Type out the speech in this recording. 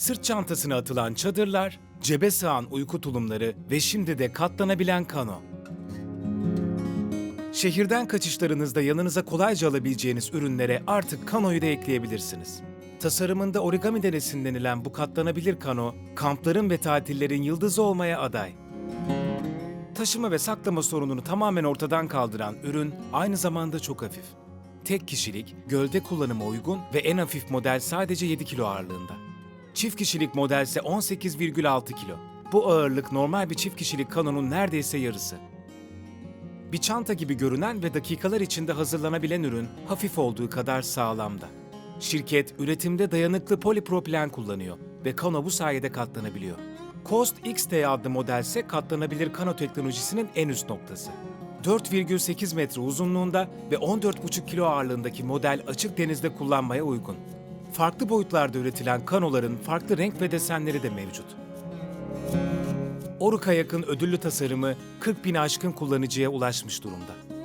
sırt çantasına atılan çadırlar, cebe sığan uyku tulumları ve şimdi de katlanabilen kano. Şehirden kaçışlarınızda yanınıza kolayca alabileceğiniz ürünlere artık kanoyu da ekleyebilirsiniz. Tasarımında origamiden esinlenilen bu katlanabilir kano, kampların ve tatillerin yıldızı olmaya aday. Taşıma ve saklama sorununu tamamen ortadan kaldıran ürün aynı zamanda çok hafif. Tek kişilik, gölde kullanıma uygun ve en hafif model sadece 7 kilo ağırlığında. Çift kişilik model ise 18,6 kilo. Bu ağırlık normal bir çift kişilik kanonun neredeyse yarısı. Bir çanta gibi görünen ve dakikalar içinde hazırlanabilen ürün hafif olduğu kadar sağlamda. Şirket üretimde dayanıklı polipropilen kullanıyor ve kano bu sayede katlanabiliyor. Coast XT adlı model ise katlanabilir kano teknolojisinin en üst noktası. 4,8 metre uzunluğunda ve 14,5 kilo ağırlığındaki model açık denizde kullanmaya uygun. Farklı boyutlarda üretilen kanoların farklı renk ve desenleri de mevcut. Oru Kayak'ın ödüllü tasarımı 40 bin aşkın kullanıcıya ulaşmış durumda.